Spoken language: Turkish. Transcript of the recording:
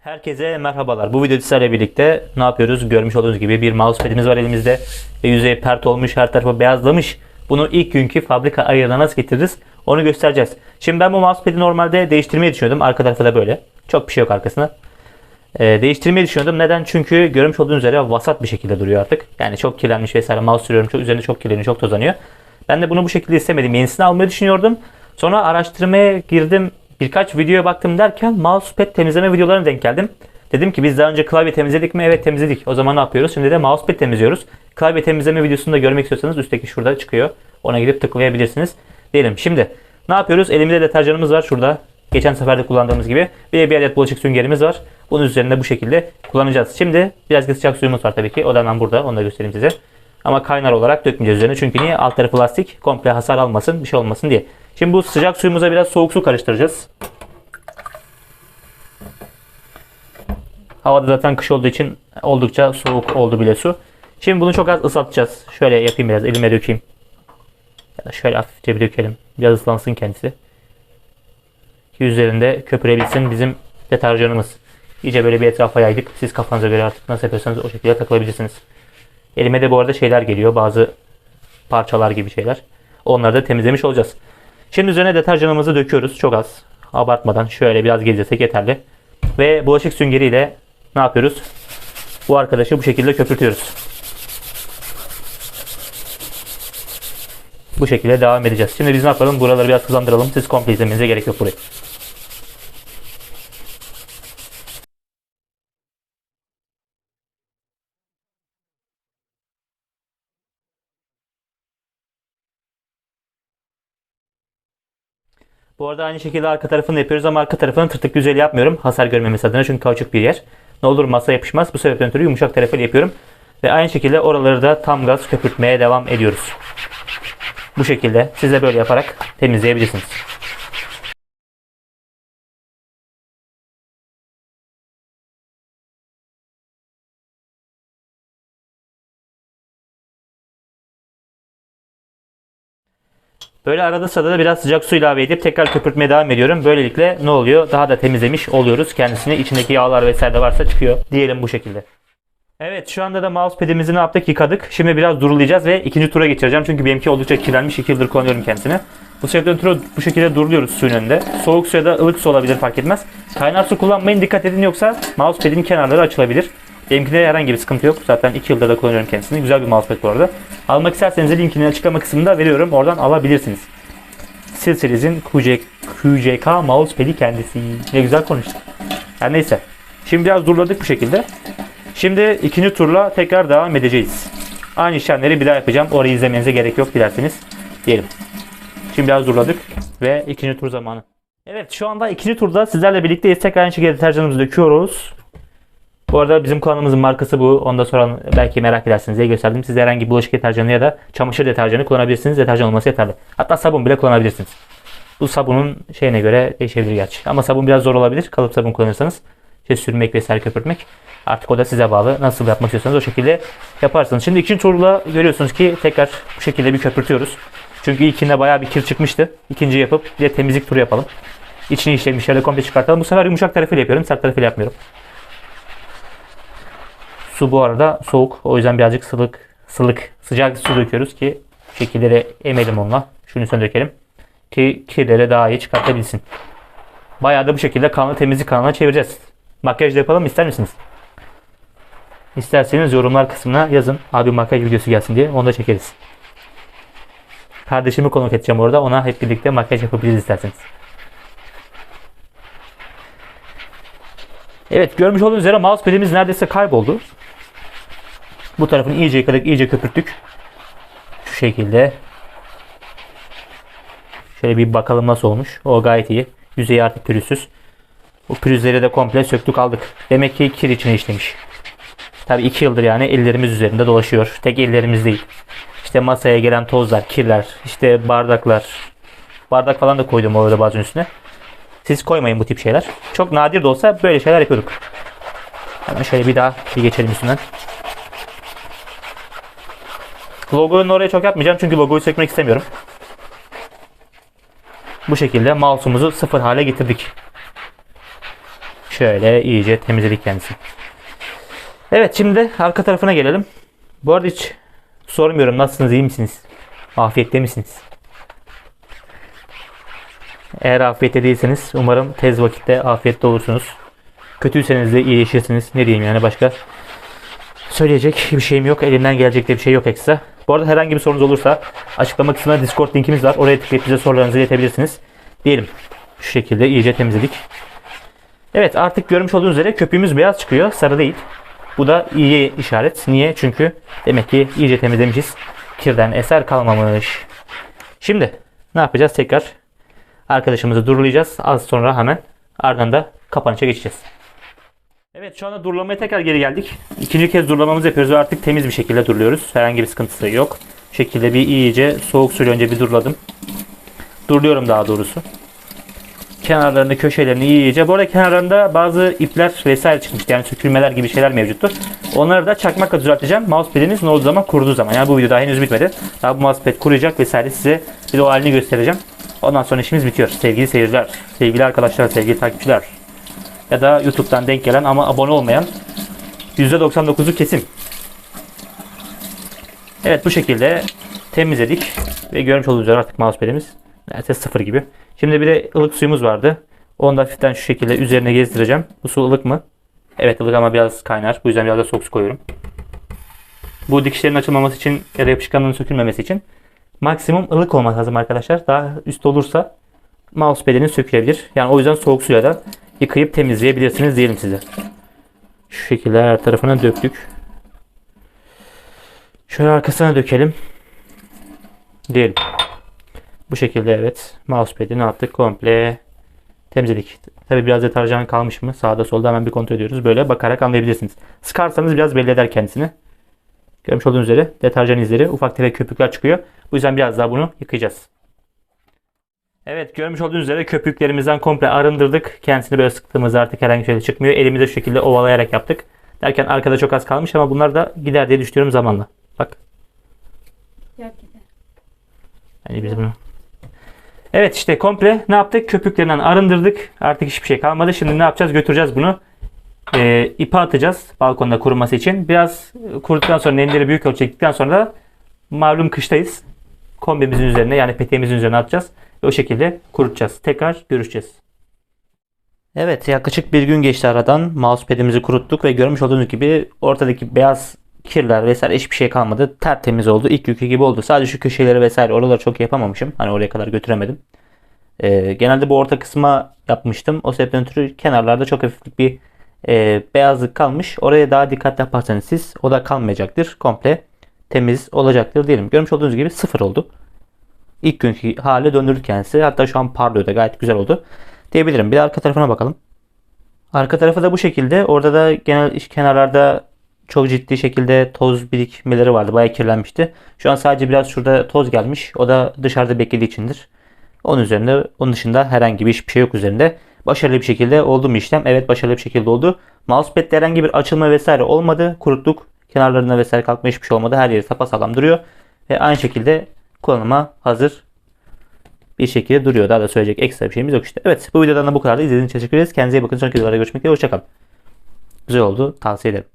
Herkese merhabalar. Bu videoda sizlerle birlikte ne yapıyoruz? Görmüş olduğunuz gibi bir mousepad'imiz var elimizde. Ve yüzeyi pert olmuş, her tarafı beyazlamış. Bunu ilk günkü fabrika ayarına nasıl getiririz? Onu göstereceğiz. Şimdi ben bu mousepad'i normalde değiştirmeyi düşünüyordum. Arka tarafı da böyle. Çok bir şey yok arkasında. Ee, değiştirmeyi düşünüyordum. Neden? Çünkü görmüş olduğunuz üzere vasat bir şekilde duruyor artık. Yani çok kirlenmiş vesaire. Mouse sürüyorum. Çok, üzerinde çok kirleniyor, çok tozlanıyor. Ben de bunu bu şekilde istemedim. Yenisini almayı düşünüyordum. Sonra araştırmaya girdim. Birkaç videoya baktım derken mousepad temizleme videolarına denk geldim. Dedim ki biz daha önce klavye temizledik mi? Evet temizledik. O zaman ne yapıyoruz? Şimdi de mousepad temizliyoruz. Klavye temizleme videosunu da görmek istiyorsanız üstteki şurada çıkıyor. Ona gidip tıklayabilirsiniz. Diyelim. Şimdi ne yapıyoruz? Elimizde deterjanımız var şurada. Geçen sefer de kullandığımız gibi. Bir bir adet bulaşık süngerimiz var. Bunun üzerinde bu şekilde kullanacağız. Şimdi biraz sıcak suyumuz var tabii ki. O da hemen burada. Onu da göstereyim size. Ama kaynar olarak dökmeyeceğiz üzerine. Çünkü niye? Alt tarafı plastik. Komple hasar almasın. Bir şey olmasın diye. Şimdi bu sıcak suyumuza biraz soğuk su karıştıracağız. Havada zaten kış olduğu için oldukça soğuk oldu bile su. Şimdi bunu çok az ıslatacağız. Şöyle yapayım biraz elime dökeyim. Ya da şöyle hafifçe bir dökelim. Biraz ıslansın kendisi. Ki üzerinde köpürebilsin bizim deterjanımız. İyice böyle bir etrafa yaydık. Siz kafanıza göre artık nasıl yapıyorsanız o şekilde takılabilirsiniz. Elime de bu arada şeyler geliyor. Bazı parçalar gibi şeyler. Onları da temizlemiş olacağız. Şimdi üzerine deterjanımızı döküyoruz. Çok az. Abartmadan şöyle biraz gezdirsek yeterli. Ve bulaşık süngeriyle ne yapıyoruz? Bu arkadaşı bu şekilde köpürtüyoruz. Bu şekilde devam edeceğiz. Şimdi biz ne yapalım? Buraları biraz hızlandıralım. Siz komple izlemenize gerek yok burayı. Bu arada aynı şekilde arka tarafını yapıyoruz ama arka tarafını tırtık güzel yapmıyorum. Hasar görmemesi adına çünkü kauçuk bir yer. Ne olur masa yapışmaz. Bu sebepten ötürü yumuşak tarafıyla yapıyorum. Ve aynı şekilde oraları da tam gaz köpürtmeye devam ediyoruz. Bu şekilde siz de böyle yaparak temizleyebilirsiniz. Böyle arada sırada da biraz sıcak su ilave edip tekrar köpürtmeye devam ediyorum. Böylelikle ne oluyor? Daha da temizlemiş oluyoruz. Kendisini içindeki yağlar vesaire de varsa çıkıyor. Diyelim bu şekilde. Evet şu anda da mousepad'imizi ne yaptık? Yıkadık. Şimdi biraz durulayacağız ve ikinci tura geçireceğim. Çünkü benimki oldukça kirlenmiş. 2 yıldır kullanıyorum kendisini. Bu sebepten ötürü bu şekilde duruluyoruz suyun önünde. Soğuk suya da ılık su olabilir fark etmez. Kaynar su kullanmayın dikkat edin yoksa mousepad'in kenarları açılabilir. Benimkinde herhangi bir sıkıntı yok. Zaten 2 yıldır da kullanıyorum kendisini. Güzel bir mousepad bu arada. Almak isterseniz de linkini açıklama kısmında veriyorum. Oradan alabilirsiniz. Silsiliz'in QC, QCK mousepad'i kendisi. Ne güzel konuştuk. Her neyse. Şimdi biraz durladık bu şekilde. Şimdi ikinci turla tekrar devam edeceğiz. Aynı işlemleri bir daha yapacağım. Orayı izlemenize gerek yok dilerseniz. Diyelim. Şimdi biraz durladık ve ikinci tur zamanı. Evet şu anda ikinci turda sizlerle birlikteyiz. Tekrar aynı şekilde deterjanımızı döküyoruz. Bu arada bizim kullandığımızın markası bu. Ondan sonra belki merak edersiniz diye gösterdim. Siz herhangi bulaşık deterjanı ya da çamaşır deterjanı kullanabilirsiniz. Deterjan olması yeterli. Hatta sabun bile kullanabilirsiniz. Bu sabunun şeyine göre değişebilir gerçi. Ama sabun biraz zor olabilir. Kalıp sabun kullanırsanız. İşte sürmek vesaire köpürtmek. Artık o da size bağlı. Nasıl yapmak istiyorsanız o şekilde yaparsınız. Şimdi ikinci turla görüyorsunuz ki tekrar bu şekilde bir köpürtüyoruz. Çünkü ilkinde bayağı bir kir çıkmıştı. İkinci yapıp bir de temizlik turu yapalım. İçini işlemiş şöyle komple çıkartalım. Bu sefer yumuşak tarafıyla yapıyorum. Sert tarafıyla yapmıyorum. Su bu arada soğuk. O yüzden birazcık sılık, sılık, sıcak su döküyoruz ki şekilleri emelim onunla. Şunun üstüne dökelim. Ki kirleri daha iyi çıkartabilsin. Bayağı da bu şekilde kanlı temizlik kanalına çevireceğiz. Makyaj da yapalım ister misiniz? İsterseniz yorumlar kısmına yazın. Abi makyaj videosu gelsin diye. Onu da çekeriz. Kardeşimi konuk edeceğim orada. Ona hep birlikte makyaj yapabiliriz isterseniz. Evet görmüş olduğunuz üzere mousepad'imiz neredeyse kayboldu. Bu tarafını iyice yıkadık, iyice köpürttük. Şu şekilde. Şöyle bir bakalım nasıl olmuş. O gayet iyi. Yüzeyi artık pürüzsüz. Bu pürüzleri de komple söktük aldık. Demek ki kir içine işlemiş. Tabi 2 yıldır yani ellerimiz üzerinde dolaşıyor. Tek ellerimiz değil. İşte masaya gelen tozlar, kirler, işte bardaklar. Bardak falan da koydum orada bazen üstüne. Siz koymayın bu tip şeyler. Çok nadir de olsa böyle şeyler yapıyorduk. Hemen şöyle bir daha bir geçelim üstünden. Logonun oraya çok yapmayacağım çünkü logoyu sökmek istemiyorum. Bu şekilde mouse'umuzu sıfır hale getirdik. Şöyle iyice temizledik kendisini. Evet şimdi arka tarafına gelelim. Bu arada hiç sormuyorum nasılsınız iyi misiniz? Afiyette misiniz? Eğer afiyette değilseniz umarım tez vakitte afiyette olursunuz. Kötüyseniz de iyileşirsiniz. Ne diyeyim yani başka söyleyecek bir şeyim yok. Elimden gelecek de bir şey yok ekstra. Bu arada herhangi bir sorunuz olursa açıklama kısmında Discord linkimiz var. Oraya tıklayıp bize sorularınızı iletebilirsiniz. Diyelim şu şekilde iyice temizledik. Evet artık görmüş olduğunuz üzere köpüğümüz beyaz çıkıyor. Sarı değil. Bu da iyi işaret. Niye? Çünkü demek ki iyice temizlemişiz. Kirden eser kalmamış. Şimdi ne yapacağız? Tekrar arkadaşımızı durulayacağız. Az sonra hemen ardından da kapanışa geçeceğiz. Evet şu anda durulamaya tekrar geri geldik. İkinci kez durulamamızı yapıyoruz ve artık temiz bir şekilde duruyoruz. Herhangi bir sıkıntısı yok. Şu şekilde bir iyice soğuk suyla önce bir duruladım. Duruluyorum daha doğrusu. Kenarlarını, köşelerini iyice. Bu arada kenarlarında bazı ipler vesaire çıkmıştı. Yani sökülmeler gibi şeyler mevcuttu. Onları da çakmakla düzelteceğim. Mousepad'iniz ne olduğu zaman kuruduğu zaman. Yani bu video daha henüz bitmedi. Daha bu mousepad kuruyacak vesaire size bir o halini göstereceğim. Ondan sonra işimiz bitiyor. Sevgili seyirciler, sevgili arkadaşlar, sevgili takipçiler ya da YouTube'dan denk gelen ama abone olmayan %99'u kesim. Evet bu şekilde temizledik ve görmüş olduğunuz üzere artık mousepad'imiz neredeyse sıfır gibi. Şimdi bir de ılık suyumuz vardı. Onu da hafiften şu şekilde üzerine gezdireceğim. Bu su ılık mı? Evet ılık ama biraz kaynar. Bu yüzden biraz da soğuk su koyuyorum. Bu dikişlerin açılmaması için ya da yapışkanlığın sökülmemesi için maksimum ılık olması lazım arkadaşlar. Daha üst olursa mousepad'iniz sökülebilir. Yani o yüzden soğuk suyla da yıkayıp temizleyebilirsiniz diyelim size. Şu şekilde her tarafına döktük. Şöyle arkasına dökelim. Diyelim. Bu şekilde evet. Mousepad'i ne yaptık? Komple temizledik. Tabi biraz deterjan kalmış mı? Sağda solda hemen bir kontrol ediyoruz. Böyle bakarak anlayabilirsiniz. Sıkarsanız biraz belli eder kendisini. Görmüş olduğunuz üzere deterjan izleri, ufak tefek köpükler çıkıyor. Bu yüzden biraz daha bunu yıkayacağız. Evet görmüş olduğunuz üzere köpüklerimizden komple arındırdık. Kendisini böyle sıktığımızda artık herhangi bir şey çıkmıyor. Elimize şu şekilde ovalayarak yaptık. Derken arkada çok az kalmış ama bunlar da gider diye düşünüyorum zamanla. Bak. Gerçekten. Yani biz bunu Evet işte komple ne yaptık? Köpüklerinden arındırdık. Artık hiçbir şey kalmadı. Şimdi ne yapacağız? Götüreceğiz bunu. Ee, ipe atacağız balkonda kuruması için. Biraz kuruduktan sonra nemleri büyük ölçekten sonra da malum kıştayız. Kombimizin üzerine yani peteğimizin üzerine atacağız. O şekilde kurutacağız. Tekrar görüşeceğiz. Evet yaklaşık bir gün geçti aradan. Mousepad'imizi kuruttuk ve görmüş olduğunuz gibi ortadaki beyaz kirler vesaire hiçbir şey kalmadı. Tertemiz oldu. İlk yükü gibi oldu. Sadece şu köşeleri vesaire oraları çok yapamamışım. Hani oraya kadar götüremedim. Ee, genelde bu orta kısma yapmıştım. O sebepten ötürü kenarlarda çok hafif bir e, beyazlık kalmış. Oraya daha dikkatli yaparsanız siz o da kalmayacaktır. Komple temiz olacaktır diyelim. Görmüş olduğunuz gibi sıfır oldu. İlk günkü hale döndürdük kendisi. Hatta şu an parlıyor da gayet güzel oldu. Diyebilirim. Bir de arka tarafına bakalım. Arka tarafı da bu şekilde. Orada da genel kenarlarda çok ciddi şekilde toz birikmeleri vardı. Bayağı kirlenmişti. Şu an sadece biraz şurada toz gelmiş. O da dışarıda beklediği içindir. Onun üzerinde, onun dışında herhangi bir hiçbir şey yok üzerinde. Başarılı bir şekilde oldu mu işlem? Evet başarılı bir şekilde oldu. Mousepad'de herhangi bir açılma vesaire olmadı. Kuruttuk. Kenarlarına vesaire kalkma hiçbir şey olmadı. Her yeri sapasağlam duruyor. Ve aynı şekilde kullanıma hazır bir şekilde duruyor. Daha da söyleyecek ekstra bir şeyimiz yok işte. Evet bu videodan da bu kadar. İzlediğiniz için teşekkür ederiz. Kendinize iyi bakın. Sonraki videolarda görüşmek üzere. Hoşçakalın. Güzel oldu. Tavsiye ederim.